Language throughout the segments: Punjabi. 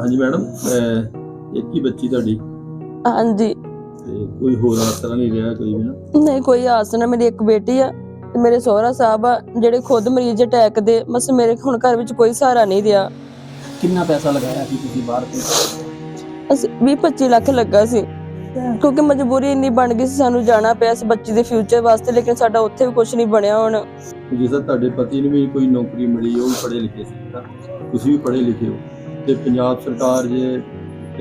ਹਾਂਜੀ ਮੈਡਮ ਅਹ, ਇੱਕ ਹੀ ਬੱਚੀ ਤੁਹਾਡੀ। ਹਾਂਜੀ। ਤੇ ਕੋਈ ਹੋਰ ਆਸਰਾ ਨਹੀਂ ਰਿਹਾ ਕੋਈ ਵੀ ਨਾ? ਨਹੀਂ ਕੋਈ ਆਸ ਨਾ ਮੇਰੀ ਇੱਕ ਬੇਟੀ ਆ ਤੇ ਮੇਰੇ ਸਹੁਰਾ ਸਾਹਿਬ ਆ ਜਿਹੜੇ ਖੁਦ ਮਰੀਜ਼ ਅਟੈਕ ਦੇ ਬਸ ਮੇਰੇ ਹੁਣ ਘਰ ਵਿੱਚ ਕੋਈ ਸਹਾਰਾ ਨਹੀਂ ਰਿਹਾ। ਕਿੰਨਾ ਪੈਸਾ ਲਗਾਇਆ ਸੀ ਤੁਸੀਂ ਬਾਹਰ ਤੇ? ਅਸੀਂ 20 25 ਲੱਖ ਲੱਗਾ ਸੀ। ਕਿਉਂਕਿ ਮਜਬੂਰੀ ਇੰਨੀ ਬਣ ਗਈ ਸੀ ਸਾਨੂੰ ਜਾਣਾ ਪਿਆ ਇਸ ਬੱਚੀ ਦੇ ਫਿਊਚਰ ਵਾਸਤੇ ਲੇਕਿਨ ਸਾਡਾ ਉੱਥੇ ਵੀ ਕੁਝ ਨਹੀਂ ਬਣਿਆ ਹੁਣ। ਜਿਸ ਤਰ੍ਹਾਂ ਤੁਹਾਡੇ ਪਤੀ ਨੂੰ ਵੀ ਕੋਈ ਨੌਕਰੀ ਮਿਲੀ ਉਹ ਵੀ ਪੜ੍ਹੇ ਲਿਖੇ ਸੀ ਤਾਂ ਤੁਸੀਂ ਵੀ ਪੜ੍ਹੇ ਲਿਖੇ ਹੋ। ਤੇ ਪੰਜਾਬ ਸਰਕਾਰ ਜੇ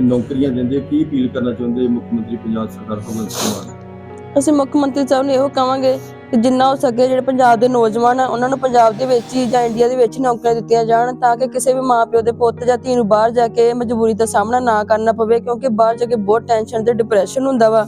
ਨੌਕਰੀਆਂ ਦਿੰਦੇ, ਕੀ ਅਪੀਲ ਕਰਨਾ ਚਾਹੁੰਦੇ ਮੁੱਖ ਮੰਤਰੀ ਪੰਜਾਬ ਸਰਕਾਰ ਭਗਵੰਤ ਸਿੰਘ ਅਸੀਂ ਮੁੱਖ ਮੰਤਰੀ ਸਾਹਿਬ ਨੂੰ ਇਹੋ ਕਹਾਂਗੇ ਕਿ ਜਿੰਨਾ ਹੋ ਸਕੇ ਜਿਹੜੇ ਪੰਜਾਬ ਦੇ ਨੌਜਵਾਨ ਆ, ਉਹਨਾਂ ਨੂੰ ਪੰਜਾਬ ਦੇ ਵਿੱਚ ਹੀ ਜਾਂ ਇੰਡੀਆ ਦੇ ਵਿੱਚ ਨੌਕਰੀਆਂ ਦਿੱਤੀਆਂ ਜਾਣ ਤਾਂ ਕਿ ਕਿਸੇ ਵੀ ਮਾਪਿਓ ਦੇ ਪੁੱਤ ਜਾਂ ਧੀ ਨੂੰ ਬਾਹਰ ਜਾ ਕੇ ਮਜਬੂਰੀ ਦਾ ਸਾਹਮਣਾ ਨਾ ਕਰਨਾ ਪਵੇ ਕਿਉਂਕਿ ਬਾਹਰ ਜਾ ਕੇ ਬਹੁਤ ਟੈਨਸ਼ਨ ਤੇ ਡਿਪਰੈਸ਼ਨ ਹੁੰਦਾ ਵਾ।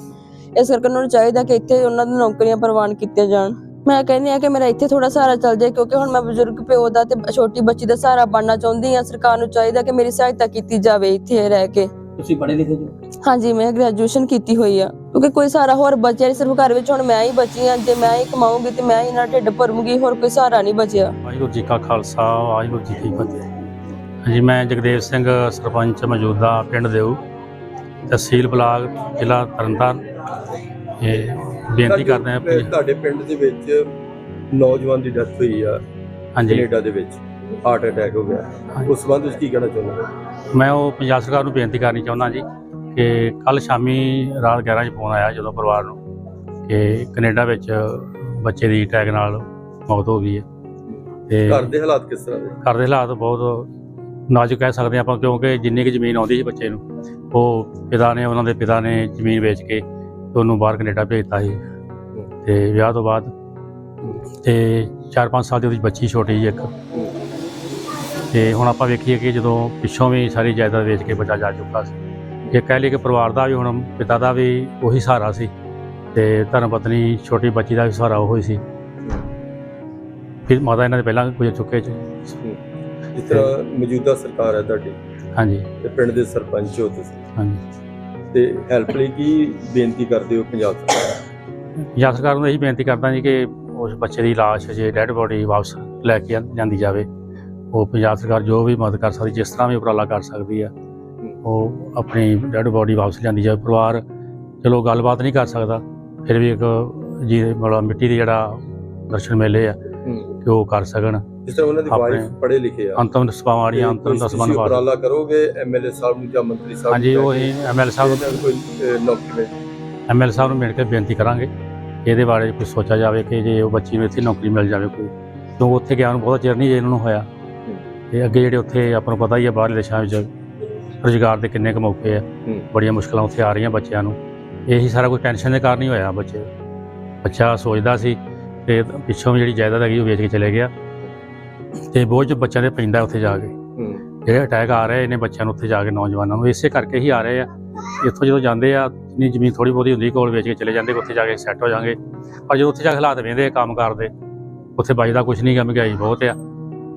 ਇਸ ਕਰਕੇ ਉਹਨਾਂ ਨੂੰ ਚਾਹੀਦਾ ਕਿ ਇੱਥੇ ਉਹਨਾਂ ਨੂੰ ਨੌਕਰੀਆਂ ਪ੍ਰਵਾਨ ਕੀਤੀਆਂ ਜਾਣ। ਮੈਂ ਕਹਿੰਦੀ ਆ ਕਿ ਮੇਰਾ ਇੱਥੇ ਥੋੜਾ ਸਹਾਰਾ ਚੱਲ ਜਾਏ ਕਿਉਂਕਿ ਹੁਣ ਮੈਂ ਬਜ਼ੁਰਗ ਪਿਓ ਦਾ ਤੇ ਛੋਟੀ ਬੱਚੀ ਦਾ ਸਹਾਰਾ ਬਣਨਾ ਚਾਹੁੰਦੀ ਆ ਸਰਕਾਰ ਨੂੰ ਚਾਹੀਦਾ ਕਿ ਮੇਰੀ ਸਹਾਇਤਾ ਕੀਤੀ ਜਾਵੇ ਇੱਥੇ ਰਹਿ ਕੇ। ਤੁਸੀਂ ਪੜ੍ਹੇ ਲਿਖੇ ਜੋ? ਹਾਂਜੀ ਮੈਂ ਗ੍ਰੈਜੂਏਸ਼ਨ ਕੀਤੀ ਹੋਈ ਆ ਕਿਉਂਕਿ ਕੋਈ ਸਹਾਰਾ ਹੋਰ ਬਚਿਆ ਨਹੀਂ ਸਿਰਫ ਘਰ ਵਿੱਚ ਹੁਣ ਮੈਂ ਹੀ ਬਚੀ ਆ ਜੇ ਮੈਂ ਹੀ ਕਮਾਉਂਗੀ ਤੇ ਮੈਂ ਹੀ ਨਾਲ ਢਿੱਡ ਭਰੂੰਗੀ ਹੋਰ ਕੋਈ ਸਹਾਰਾ ਨਹੀਂ ਬਚਿਆ। ਵਾਹਿਗੁਰੂ ਜੀ ਕਾ ਖਾਲਸਾ ਵਾਹਿਗੁਰੂ ਜੀ ਕੀ ਫਤਿਹ। ਹਾਂਜੀ ਮੈਂ ਜਗਦੇਵ ਸਿੰਘ ਸਰਪੰਚ ਮੌਜੂਦਾ ਪਿੰਡ ਦੇਉ ਤਹਿਸੀਲ ਬਲਾਕ ਜ਼ਿਲ੍ਹਾ ਤਰਨਤਾਰਨ ਇਹ ਬੇਨਤੀ ਕਰਦੇ ਹਾਂ ਤੁਹਾਡੇ- ਤੁਹਾਡੇ ਪਿੰਡ ਦੇ ਵਿੱਚ ਨੌਜਵਾਨ ਦੀ ਡੈਥ ਹੋਈ ਆ ਹਾਂਜੀ। ਕੈਨੇਡਾ ਦੇ ਵਿੱਚ। ਹਾਰਟ ਅਟੈਕ ਹੋ ਗਿਆ। ਹਾਂਜੀ। ਉਸ ਸੰਬੰਧ ਵਿੱਚ ਕੀ ਕਹਿਣਾ ਚਾਹੁੰਦੇ ਹੋ? ਮੈਂ ਉਹ ਪੰਜਾਬ ਸਰਕਾਰ ਨੂੰ ਬੇਨਤੀ ਕਰਨੀ ਚਾਹੁੰਦਾ ਜੀ ਕਿ ਕੱਲ ਸ਼ਾਮੀ ਰਾਤ 11 ਵਜੇ ਫੋਨ ਆਇਆ ਜਦੋਂ ਪਰਿਵਾਰ ਨੂੰ ਕਿ ਕੈਨੇਡਾ ਵਿੱਚ ਬੱਚੇ ਦੀ ਅਟੈਕ ਨਾਲ ਮੌਤ ਹੋ ਗਈ ਹੈ। ਤੇ ਘਰ ਦੇ ਹਾਲਾਤ ਕਿਸ ਤਰ੍ਹਾਂ ਦੇ? ਘਰ ਦੇ ਹਾਲਾਤ ਬਹੁਤ ਨਾਜ਼ੁਕ ਕਹਿ ਸਕਦੇ ਹਾਂ ਆਪਾਂ ਕਿਉਂਕਿ ਜਿੰਨੀ ਕੁ ਜ਼ਮੀਨ ਆਉਂਦੀ ਸੀ ਬੱਚੇ ਨੂੰ ਉਹ ਪਿਤਾ ਨੇ ਉਹਨਾਂ ਦੇ ਪਿਤਾ ਨੇ ਜ਼ਮੀਨ ਵੇਚ ਕੇ ਉਹਨੂੰ ਬਾਹਰ ਕੈਨੇਡਾ ਭੇਜਤਾ ਸੀ। ਤੇ ਵਿਆਹ ਤੋਂ ਬਾਅਦ ਤੇ 4-5 ਸਾਲ ਦੀ ਉਹਦੀ ਬੱਚੀ ਛੋਟੀ ਜਿਹੀ ਇੱਕ। ਤੇ ਹੁਣ ਆਪਾਂ ਵੇਖੀਏ ਕਿ ਜਦੋਂ ਪਿੱਛੋਂ ਵੀ ਸਾਰੀ ਜਾਇਦਾਦ ਵੇਚ ਕੇ ਬੱਚਾ ਜਾ ਚੁੱਕਾ ਸੀ। ਇਹ ਕਹਿ ਲਈ ਕਿ ਪਰਿਵਾਰ ਦਾ ਵੀ ਹੁਣ ਪਿਤਾ ਦਾ ਵੀ ਉਹੀ ਸਹਾਰਾ ਸੀ ਤੇ ਧਰਮ ਪਤਨੀ ਛੋਟੀ ਬੱਚੀ ਦਾ ਵੀ ਸਹਾਰਾ ਉਹ ਹੀ ਸੀ। ਫਿਰ ਮਾਤਾ ਇਹਨਾਂ ਦੇ ਪਹਿਲਾਂ ਗੁਜ਼ਰ ਚੁੱਕੇ ਜੀ ਜਿਸ ਤਰ੍ਹਾਂ ਮੌਜੂਦਾ ਸਰਕਾਰ ਹੈ ਤੁਹਾਡੀ ਹਾਂਜੀ। ਤੇ ਪਿੰਡ ਦੇ ਸਰਪੰਚ ਹੋ ਤੁਸੀਂ। ਹਾਂਜੀ। ਤੇ ਹੈਲਪ ਲਈ ਕੀ ਬੇਨਤੀ ਕਰਦੇ ਹੋ ਪੰਜਾਬ ਸਰਕਾਰ? ਪੰਜਾਬ ਸਰਕਾਰ ਨੂੰ ਇਹੀ ਬੇਨਤੀ ਕਰਦਾ ਜੀ ਕਿ ਉਸ ਬੱਚੇ ਦੀ ਲਾਸ਼ ਜੇ ਡੈੱਡ ਬੋਡੀ ਵਾਪਸ ਲੈ ਕੇ ਜਾਂਦੀ ਜਾਵੇ ਉਹ ਪੰਜਾਬ ਸਰਕਾਰ ਜੋ ਵੀ ਮਦਦ ਕਰ ਸਕਦੀ ਜਿਸ ਤਰ੍ਹਾਂ ਵੀ ਉਪਰਾਲਾ ਕਰ ਸਕਦੀ ਆ ਉਹ ਆਪਣੀ ਡੈੱਡ ਬੋਡੀ ਵਾਪਸ ਲਿਆਂਦੀ ਜਾਵੇ। ਪਰਿਵਾਰ ਚਲੋ ਗੱਲਬਾਤ ਨਹੀਂ ਕਰ ਸਕਦਾ ਫਿਰ ਵੀ ਇੱਕ ਜੀ ਮਤਲਬ ਮਿੱਟੀ ਦੇ ਜਿਹੜਾ ਦਰਸ਼ਨ ਮੇਲੇ ਆ ਕਿ ਉਹ ਕਰ ਸਕਣ। ਜਿਸ ਤਰ੍ਹਾਂ ਉਹਨਾਂ ਦੀ ਵਾਈਫ ਪੜ੍ਹੇ ਲਿਖੇ ਆ। ਅੰਤਮ ਸਭਾਵਾਂ ਵਾਲੀਆਂ ਅੰਤਮ ਦਸਵਾਂ ਨਿਭਾ ਉਪਰਾਲਾ ਕਰੋਗੇ ਐਮਐਲਏ ਸਾਹਿਬ ਨੂੰ ਜਾਂ ਮੰਤਰੀ ਸਾਹਿਬ ਹਾਂਜੀ ਉਹ ਜਾ ਐਮਐਲ ਕੇ ਸਾਹਿਬ ਨੂੰ ਕੋਈ ਨੌਕਰੀ ਮਿਲ ਐਮਐਲ ਸਾਹਿਬ ਨੂੰ ਮਿਲ ਕੇ ਬੇਨਤੀ ਕਰਾਂਗੇ। ਇਹਦੇ ਬਾਰੇ ਕੁਝ ਸੋਚਿਆ ਜਾਵੇ ਕਿ ਜੇ ਉਹ ਬੱਚੀ ਨੂੰ ਇੱਥੇ ਨੌਕਰੀ ਮਿਲ ਜਾਵੇ ਕੋਈ। ਕਿਉਂਕਿ ਉੱਥੇ ਗਿਆ ਨੂੰ ਬਹੁਤ ਚਿਰ ਨਹੀਂ ਜੇ ਇਹਨਾਂ ਨੂੰ ਹੋਇਆ। ਤੇ ਅੱਗੇ ਜਿਹੜੇ ਉੱਥੇ ਆਪਾਂ ਨੂੰ ਪਤਾ ਹੀ ਹੈ ਬਾਹਰਲੇ ਦੇਸ਼ਾਂ ਵਿੱਚ ਰੁਜ਼ਗਾਰ ਦੇ ਕਿੰਨੇ ਕੁ ਮੌਕੇ ਆ। ਹੂੰ। ਬੜੀਆਂ ਮੁਸ਼ਕਲਾਂ ਉੱਥੇ ਆ ਰਹੀਆਂ ਬੱਚਿਆਂ ਨੂੰ। ਇਹੀ ਸਾਰਾ ਕੁਝ ਟੈਨਸ਼ਨ ਦੇ ਕਾਰਨ ਹੀ ਹੋਇਆ ਬੱਚੇ। ਬੱਚਾ ਸੋਚਦਾ ਸੀ ਤੇ ਪਿੱਛੋਂ ਜਿਹੜੀ ਜਾਇਦਾਦ ਹੈਗੀ ਉਹ ਵੇਚ ਕੇ ਚਲੇ ਗਿਆ। ਤੇ ਬੋਝ ਬੱਚਿਆਂ ਦੇ ਪੈਂਦਾ ਉੱਥੇ ਜਾ ਕੇ। ਜਿਹੜੇ ਅਟੈਕ ਆ ਰਹੇ ਨੇ ਬੱਚਿਆਂ ਨੂੰ ਉੱਥੇ ਜਾ ਕੇ ਨੌਜਵਾਨਾਂ ਨੂੰ ਇਸੇ ਕਰਕੇ ਹੀ ਆ ਰਹੇ ਆ। ਇੱਥੋਂ ਜਦੋਂ ਜਾਂਦੇ ਆ ਜਿੰਨੀ ਜ਼ਮੀਨ ਥੋੜੀ ਬਹੁਤੀ ਹੁੰਦੀ ਕੋਲ ਵੇਚ ਕੇ ਚਲੇ ਜਾਂਦੇ ਉੱਥੇ ਜਾ ਕੇ ਸੈੱਟ ਹੋ ਜਾਣਗੇ ਪਰ ਜਦੋਂ ਉੱਥੇ ਜਾ ਕੇ ਹਾਲਾਤ ਵੇਂਦੇ ਕੰਮ ਕਰਦੇ ਉੱਥੇ ਬਚਦਾ ਕੁਝ ਨਹੀਂ ਗਾ ਮਹਿੰਗਾਈ ਬਹੁਤ ਆ।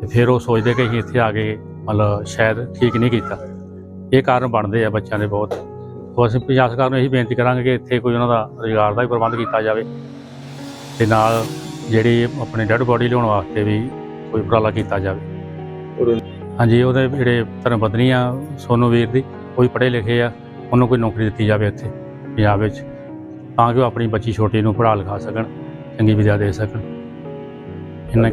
ਤੇ ਫਿਰ ਉਹ ਸੋਚਦੇ ਕਿ ਅਸੀਂ ਇੱਥੇ ਆ ਕੇ ਮਤਲਬ ਸ਼ਾਇਦ ਠੀਕ ਨਹੀਂ ਕੀਤਾ। ਇਹ ਕਾਰਨ ਬਣਦੇ ਆ ਬੱਚਿਆਂ ਦੇ ਬਹੁਤ। ਸੋ ਅਸੀਂ ਪੰਜਾਬ ਸਰਕਾਰ ਨੂੰ ਇਹੀ ਬੇਨਤੀ ਕਰਾਂਗੇ ਕਿ ਇੱਥੇ ਕੋਈ ਉਹਨਾਂ ਦਾ ਰੁਜ਼ਗਾਰ ਦਾ ਵੀ ਪ੍ਰਬੰਧ ਕੀਤਾ ਜਾਵੇ। ਤੇ ਨਾਲ ਜਿਹੜੀ ਆਪਣੇ ਡੈੱਡ ਬੋਡੀ ਲਿਆਉਣ ਵਾਸਤੇ ਵੀ ਕੋਈ ਉਪਰਾਲਾ ਕੀਤਾ ਜਾਵੇ। ਹਾਂਜੀ ਉਹਦੇ ਜਿਹੜੇ ਧਰਮ ਪਤਨੀ ਆ ਸੋਨੂ ਵੀਰ ਦੀ ਵੀ ਪੜ੍ਹੇ ਲਿਖੇ ਆ। ਉਹਨੂੰ ਕੋਈ ਨੌਕਰੀ ਦਿੱਤੀ ਜਾਵੇ ਇੱਥੇ ਪੰਜਾਬ ਵਿੱਚ। ਤਾਂ ਕਿ ਉਹ ਆਪਣੀ ਬੱਚੀ ਛੋਟੀ ਨੂੰ ਪੜ੍ਹਾ ਲਿਖਾ ਸਕਣ ਚੰਗੀ ਵਿਦਿਆ ਦੇ ਸਕਣ। ਇਹਨਾਂ